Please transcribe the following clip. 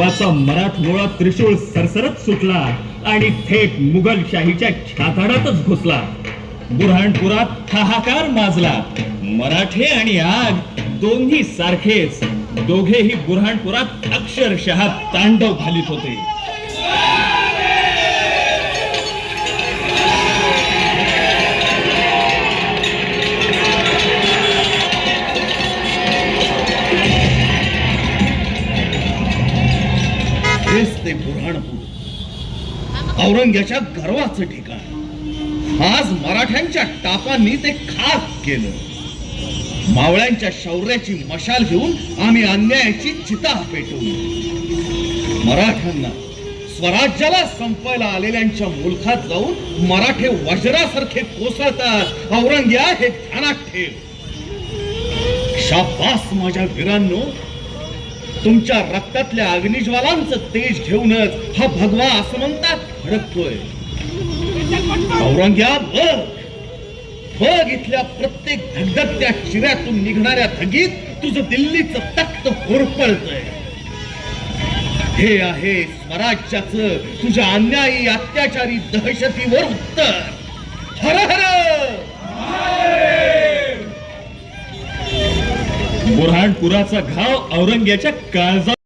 तेव्हाचा मराठमोळा त्रिशूळ सरसरत सुटला आणि थेट मुघलशाहीच्या छाताडातच घुसला. बुरहाणपुरात हाहाकार माजला. मराठे आणि आग दोन्ही सारखेच. दोघेही बुरहाणपुरात अक्षरशः तांडव घालीत होते. हेच ते बुऱ्हाणपूर औरंग्याच्या गर्वाचं ठिकाण. आज मराठ्यांच्या टापांनी ते खाक केलं. मावळ्यांच्या शौर्याची मशाल घेऊन आम्ही अन्यायाची चिता पेटवली. मराठ्यांना स्वराज्याला संपायला आलेल्यांच्या मुलखात जाऊन मराठे वज्रासारखे कोसळतात. औरंग्या हे ध्यानात ठेव. शाबास माझ्या वीरांनो. तुमच्या रक्तातल्या अग्निज्वालांचं तेज घेऊनच हा भगवा आसमंतात भडकतोय औरंग्या बघ. बघ इथल्या प्रत्येक धगधगत्या चिऱ्यातून निघणाऱ्या धगीत तुझं दिल्लीच तख्त होरपळतय. हे आहे स्वराज्याचं तुझ्या अन्यायी अत्याचारी दहशतीवर उत्तर. बुरहाणपुराचा घाव औरंग्याच्या काळजा